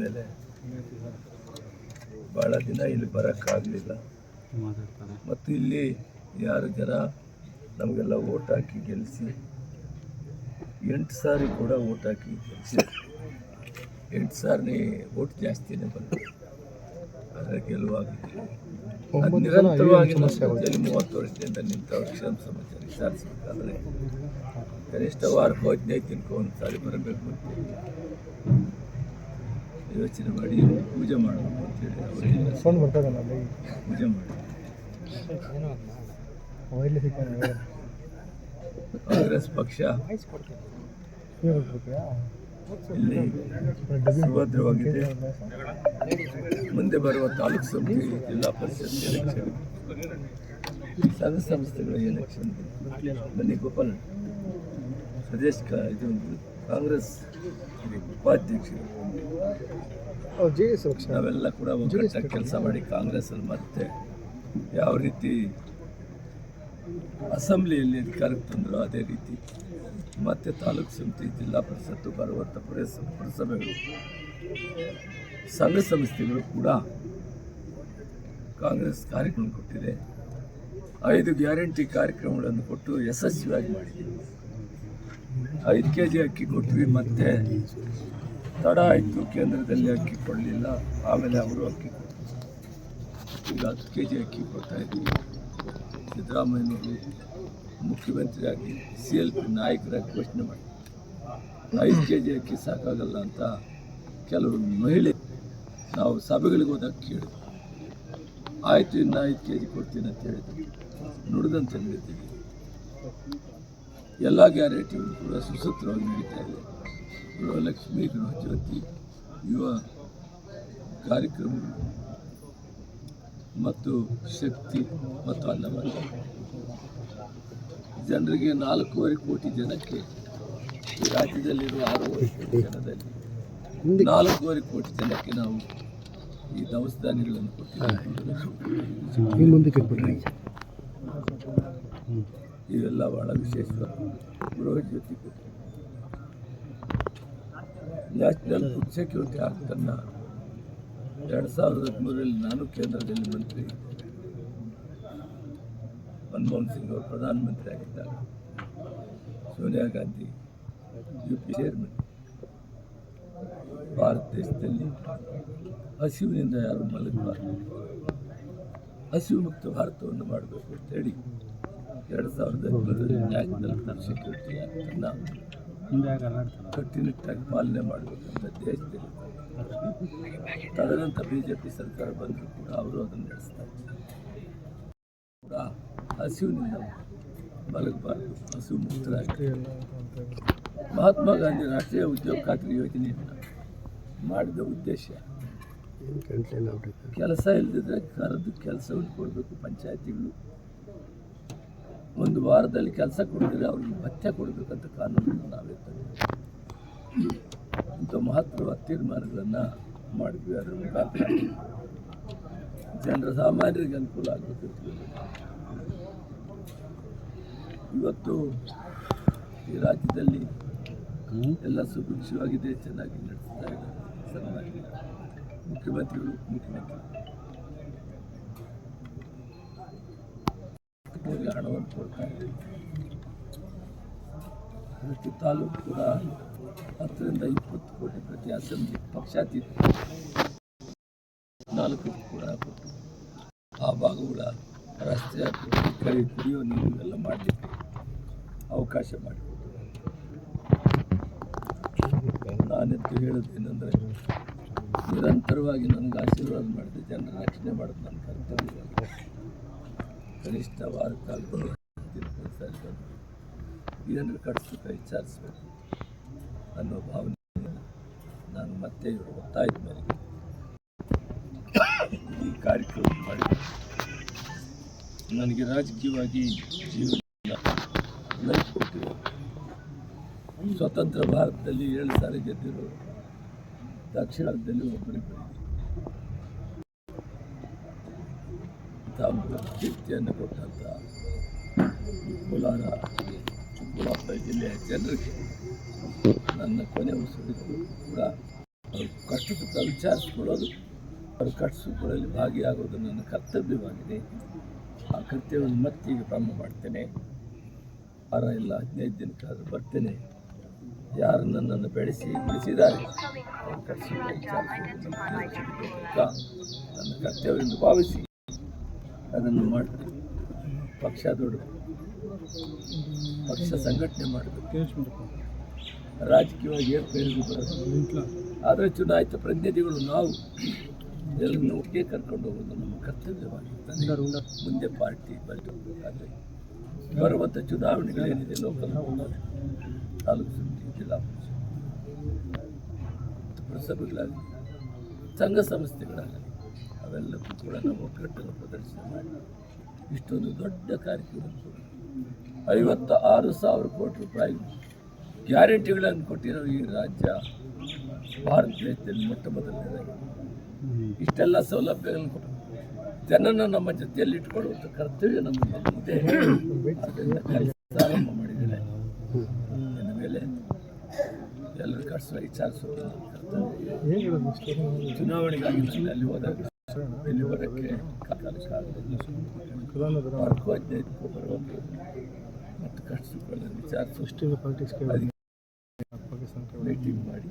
ಮೇಲೆ ಭಾಳ ದಿನ ಇಲ್ಲಿ ಬರೋಕ್ಕಾಗಲಿಲ್ಲ. ಮತ್ತು ಇಲ್ಲಿ ಯಾರು ಜನ ನಮಗೆಲ್ಲ ಓಟ್ ಹಾಕಿ ಗೆಲ್ಲಿಸಿ ಎಂಟು ಸಾರಿ ಕೂಡ ಓಟ್ ಹಾಕಿ ಗೆಲ್ಲಿಸಿ ಎಂಟು ಸಾರಿ ಓಟ್ ಜಾಸ್ತಿನೇ ಬಂತು. ಆದರೆ ಗೆಲುವಾಗಿಲ್ಲ ಅದ್ ನಿರಂತರವಾಗಿ ಜೊತೆಯಲ್ಲಿ ಮೂವತ್ತು ವರ್ಷದಿಂದ ನಿಂತವ್ರ ಕ್ಷೇಮ ಸಮಸ್ಯೆ ವಿಚಾರಿಸಬೇಕಾದ್ರೆ ಕನಿಷ್ಠ ವಾರಕ್ಕೆ ಹದಿನೈದು ದಿನಕ್ಕೂ ಒಂದು ಸಾರಿ ಬರಬೇಕು ಯೋಚನೆ ಮಾಡಿ ಪೂಜೆ ಮಾಡಬೇಕು ಅಂತೇಳಿ ಅವರಿಗೆ ಫೋನ್ ಬರ್ತದಲ್ಲ ಪೂಜೆ ಮಾಡಿ ಕಾಂಗ್ರೆಸ್ ಪಕ್ಷ ಇಲ್ಲಿ ಸುಭದ್ರವಾಗಿದೆ. ಮುಂದೆ ಬರುವ ತಾಲೂಕು ಸಮಿತಿ ಜಿಲ್ಲಾ ಪರಿಷತ್ ಎಲೆಕ್ಷನ್ ಸಂಘ ಸಂಸ್ಥೆಗಳ ಎಲೆಕ್ಷನ್ ಬನ್ನಿ ಗೋಪಾಲ್. ಪ್ರದೇಶ ಇದು ಕಾಂಗ್ರೆಸ್ ಉಪಾಧ್ಯಕ್ಷರು. ನಾವೆಲ್ಲ ಕೂಡ ಒಗ್ಗಟ್ಟಾಗಿ ಕೆಲಸ ಮಾಡಿ ಕಾಂಗ್ರೆಸ್ಸಲ್ಲಿ ಮತ್ತೆ ಯಾವ ರೀತಿ ಅಸೆಂಬ್ಲಿಯಲ್ಲಿ ಅಧಿಕಾರಕ್ಕೆ ತಂದರು ಅದೇ ರೀತಿ ಮತ್ತೆ ತಾಲೂಕು ಸಮಿತಿ ಜಿಲ್ಲಾ ಪರಿಷತ್ತು ಬರುವಂಥ ಪುರಸ ಪುರಸಭೆಗಳು ಸಂಘ ಸಂಸ್ಥೆಗಳು ಕೂಡ ಕಾಂಗ್ರೆಸ್ ಕಾರ್ಯಕ್ರಮ ಕೊಟ್ಟಿದೆ. ಐದು ಗ್ಯಾರಂಟಿ ಕಾರ್ಯಕ್ರಮಗಳನ್ನು ಕೊಟ್ಟು ಯಶಸ್ವಿಯಾಗಿ ಮಾಡಿದ್ದೀವಿ. ಐದು ಕೆ ಜಿ ಅಕ್ಕಿ ಕೊಟ್ವಿ, ಮತ್ತೆ ತಡ ಆಯಿತು ಕೇಂದ್ರದಲ್ಲಿ ಅಕ್ಕಿ ಕೊಡಲಿಲ್ಲ, ಆಮೇಲೆ ಅವರು ಅಕ್ಕಿ ಕೊಟ್ಟರು ಈಗ ಹತ್ತು ಕೆ ಜಿ ಅಕ್ಕಿ ಕೊಡ್ತಾಯಿದ್ದೀವಿ ಸಿದ್ದರಾಮಯ್ಯನವರು ಮುಖ್ಯಮಂತ್ರಿಯಾಗಿ ಸಿ ಎಲ್ ಪಿ ನಾಯಕರಾಗಿ ಘೋಷಣೆ ಮಾಡಿ. ಐದು ಕೆ ಜಿ ಅಕ್ಕಿ ಸಾಕಾಗಲ್ಲ ಅಂತ ಕೆಲವರು ಮಹಿಳೆ ನಾವು ಸಭೆಗಳಿಗೆ ಹೋದಾಗ ಕೇಳಿದ್ವಿ ಆಯಿತು ಇನ್ನು ಐದು ಕೆ ಜಿ ಕೊಡ್ತೀನಿ ಅಂತ ಹೇಳಿದ್ರು. ನುಡಿದಂತ ನಡೀತೀವಿ ಎಲ್ಲ ಗ್ಯಾರಂಟಿಗಳು ಕೂಡ ಸುಸೂತ್ರವಾಗಿ ನಡೀತಾ ಇದೆ. ಗೃಹಲಕ್ಷ್ಮಿ ಗೃಹಜ್ಯೋತಿ ಯುವ ಕಾರ್ಯಕ್ರಮ ಮತ್ತು ಶಕ್ತಿ ಮತ್ತು ಅನ್ನಭಾಗ್ಯ ಜನರಿಗೆ ನಾಲ್ಕೂವರೆ ಕೋಟಿ ಜನಕ್ಕೆ ಈ ರಾಜ್ಯದಲ್ಲಿರುವ ಆರೂವರೆ ಕೋಟಿ ಜನದಲ್ಲಿ ನಾಲ್ಕೂವರೆ ಕೋಟಿ ಜನಕ್ಕೆ ನಾವು ಈ ದವಸ ಧಾನ್ಯಗಳನ್ನು ಕೊಟ್ಟಿದ್ದೇವೆ ಇವೆಲ್ಲ ಬಹಳ ವಿಶೇಷ. ಕೊಟ್ಟಿದ್ದೇವೆ ನ್ಯಾಷನಲ್ ಫುಡ್ ಸೆಕ್ಯೂರಿಟಿ ಆ್ಯಕ್ಟನ್ನು ಎರಡು ಸಾವಿರದ ಹದಿಮೂರರಲ್ಲಿ ನಾನು ಕೇಂದ್ರದಲ್ಲಿ ಮಂತ್ರಿ. ಮನಮೋಹನ್ ಸಿಂಗ್ ಅವರು ಪ್ರಧಾನಮಂತ್ರಿ ಆಗಿದ್ದಾರೆ. Sonia Gandhi U P chairman Bharat ದೇಶದಲ್ಲಿ ಹಸಿವಿನಿಂದ ಯಾರು ಮಲಗಬಾರದು? ಹಸಿವು ಮುಕ್ತ ಭಾರತವನ್ನು ಮಾಡಬೇಕು ಅಂತೇಳಿ ಎರಡು ಸಾವಿರದ ನ್ಯಾಷನಲ್ ಫುಡ್ ಸೆಕ್ಯೂರಿಟಿ ಆ್ಯಕ್ಟನ್ನು ಕಟ್ಟುನಿಟ್ಟಾಗಿ ಪಾಲನೆ ಮಾಡಬೇಕಂತ ದೇಶದಲ್ಲಿ. ತದನಂತರ ಬಿ ಜೆ ಪಿ ಸರ್ಕಾರ ಬಂದರೂ ಕೂಡ ಅವರು ಅದನ್ನು ನಡೆಸ್ತಾರೆ ಕೂಡ ಹಸಿವಿನಿಂದ ಮಲಗಬಾರ್ದು ಹಸಿವು ಮುಕ್ತರಾಗಿ. ಮಹಾತ್ಮ ಗಾಂಧಿ ರಾಷ್ಟ್ರೀಯ ಉದ್ಯೋಗ ಖಾತ್ರಿ ಯೋಜನೆಯನ್ನು ಮಾಡಿದ ಉದ್ದೇಶ. ಕೆಲಸ ಇಲ್ಲದಿದ್ದರೆ ಕರೆದು ಕೆಲಸವನ್ನು ಕೊಡಬೇಕು ಪಂಚಾಯತಿಗಳು. ಒಂದು ವಾರದಲ್ಲಿ ಕೆಲಸ ಕೊಡ್ತೀರಿ? ಅವ್ರಿಗೆ ಭತ್ಯೆ ಕೊಡಬೇಕಂತ ಕಾನೂನನ್ನು ನಾವೇ ತಂದಿದ್ದೀವಿ ಇಂಥ ಮಹತ್ವದ ತೀರ್ಮಾನಗಳನ್ನು ಮಾಡಿದ್ವಿ. ಅದರ ಮುಖಾಂತರ ಜನರ ಸಾಮಾನ್ಯರಿಗೆ ಅನುಕೂಲ ಆಗಬೇಕು ಇವತ್ತು ಈ ರಾಜ್ಯದಲ್ಲಿ ಎಲ್ಲ ಸುಭಿಕ್ಷವಾಗಿದೆ ಚೆನ್ನಾಗಿ ನಡೆಸ್ತಾ ಇದ್ದಾರೆ. ಮುಖ್ಯಮಂತ್ರಿಗಳು, ಮುಖ್ಯಮಂತ್ರಿ. ಅವರಿಗೆ ಹಣವನ್ನು ಕೊಡ್ತಾ ತಾಲೂಕು ಕೂಡ ಹತ್ತರಿಂದ ಇಪ್ಪತ್ತು ಕೋಟಿ ಪ್ರತಿ ಅಸೆಂಬ್ಲಿ ಪಕ್ಷಾತೀತ ನಾಲ್ಕು ಕೂಡ ಕೊಟ್ಟು ಆ ಭಾಗಗಳ ರಸ್ತೆ ಕರಿ ಕುಡಿಯೋ ನೀರು ಎಲ್ಲ ಮಾಡಲಿಕ್ಕೆ ಅವಕಾಶ ಮಾಡಿಕೊಟ್ಟು ನಾನೆಂತೂ ಹೇಳೋದೇನೆಂದರೆ, ನಿರಂತರವಾಗಿ ನನಗೆ ಆಶೀರ್ವಾದ ಮಾಡಿದೆ ಜನರ ರಕ್ಷಣೆ ಮಾಡೋದು ನನ್ನ ಕರ್ತವ್ಯ. ಕನಿಷ್ಠ ವಾರ ಇದನ್ನು ಜನರ ಕೈ ಚಾರಿಸಬೇಕು ಅನ್ನೋ ಭಾವನೆ ನಾನು ಮತ್ತೆ ಇವರು ಒತ್ತಾಯದ ಮೇಲೆ ಈ ಕಾರ್ಯಕ್ರಮ ಮಾಡಿ ನನಗೆ ರಾಜಕೀಯವಾಗಿ ಜೀವನ ಲೈಫ್ ಕೊಟ್ಟಿರೋ ಸ್ವತಂತ್ರ ಭಾರತದಲ್ಲಿ ಏಳು ಸಾರಿ ಗೆದ್ದಿರೋ ದಕ್ಷಿಣದಲ್ಲಿ ಒಬ್ಬರಿಬ್ಬರಿಗೆ ತಾವು ಕೀರ್ತಿಯನ್ನು ಕೊಟ್ಟಂಥ ಕೋಲಾರ ಚಿಕ್ಕಬಳ್ಳಾಪುರ ಜಿಲ್ಲೆಯ ಜನರಿಗೆ ನನ್ನ ಕೊನೆ ಉಸಿರಿಗೂ ಕೂಡ ಅವರು ಕಷ್ಟ ವಿಚಾರಿಸ್ಕೊಳ್ಳೋದು, ಅವರು ಕಷ್ಟ ಭಾಗಿಯಾಗೋದು ನನ್ನ ಕರ್ತವ್ಯವಾಗಿದೆ. ಆ ಕರ್ತವ್ಯವನ್ನು ಮತ್ತೀಗ ಪ್ರಾರಂಭ ಮಾಡ್ತೇನೆ. ವಾರ ಇಲ್ಲ ಹದಿನೈದು ದಿನಕ್ಕಾದರೂ ಬರ್ತೇನೆ. ಯಾರು ನನ್ನನ್ನು ಬೆಳೆಸಿ ಬೆಳೆಸಿದ್ದಾರೆ ನನ್ನ ಕರ್ತವ್ಯ ಎಂದು ಭಾವಿಸಿ ಅದನ್ನು ಮಾಡಬೇಕು ಪಕ್ಷ ದೊಡ್ಡದು. ಪಕ್ಷ ಸಂಘಟನೆ ಮಾಡಬೇಕು ರಾಜಕೀಯವಾಗಿ ಏರ್ಪೇರಿಗೂ ಬರೋದು ಆದರೆ ಚುನಾಯಿತ ಪ್ರತಿನಿಧಿಗಳು ನಾವು. ಎಲ್ಲರನ್ನು ಒಟ್ಟಿಗೆ ಕರ್ಕೊಂಡು ಹೋಗೋದು ನಮ್ಮ ಕರ್ತವ್ಯವಾಗಿರ್ತದೆ ಮುಂದೆ ಪಾರ್ಟಿ ಬರಬೇಕಾದ್ರೆ ಬರುವಂಥ ಚುನಾವಣೆಗಳೇನಿದೆ, ಲೋಕಲ್ ತಾಲೂಕು ಸಮಿತಿ, ಜಿಲ್ಲಾ ಪುರಸಭೆಗಳಾಗಲಿ, ಸಂಘ ಸಂಸ್ಥೆಗಳಾಗಲಿ. ಅವೆಲ್ಲಕ್ಕೂ ಕೂಡ ನಾವು ಒಗ್ಗಟ್ಟನ್ನು ಪ್ರದರ್ಶನ ಮಾಡಿ. ಇಷ್ಟೊಂದು ದೊಡ್ಡ ಕಾರ್ಯಕ್ರಮ ಐವತ್ತ ಆರು ಸಾವಿರ ಕೋಟಿ ರೂಪಾಯಿ ಗ್ಯಾರಂಟಿಗಳನ್ನು ಕೊಟ್ಟಿರೋ ಈ ರಾಜ್ಯ ಭಾರತ ದೇಶದಲ್ಲಿ ಮೊಟ್ಟ ಮೊದಲನೇದಾಗಿ ಇಷ್ಟೆಲ್ಲ ಸೌಲಭ್ಯಗಳನ್ನು ಕೊಟ್ಟು ಜನನ ನಮ್ಮ ಜೊತೆಯಲ್ಲಿ ಇಟ್ಕೊಳ್ಳುವಂಥ ಕರ್ತವ್ಯ ನಮ್ಮದೇ ಪ್ರಾರಂಭ ಮಾಡಿದ್ದೇನೆ ಇನ್ನು ಮೇಲೆ ಎಲ್ಲರೂ ಕಷ್ಟ ವಿಚಾರಿಸುವ ನನ್ನ ಇಷ್ಟು ಚುನಾವಣೆಗಾಗಿ ಅಲ್ಲಿ ಹೋದಾಗ ಇಲ್ಲಿ ಹೋಗೋಕ್ಕೆ ಕಾಲಕಾಲ ಪ್ರಧಾನದ ವಾರಕ್ಕೂ ಹದಿನೈದಕ್ಕೂ ಬರುವಂಥ ಮತ್ತು ಕಷ್ಟ ಸುಖಗಳನ್ನು ವಿಚಾರಿಸೋ ಪಾಲಿಟಿಕ್ಸ್ ಮೀಟಿಂಗ್ ಮಾಡಿ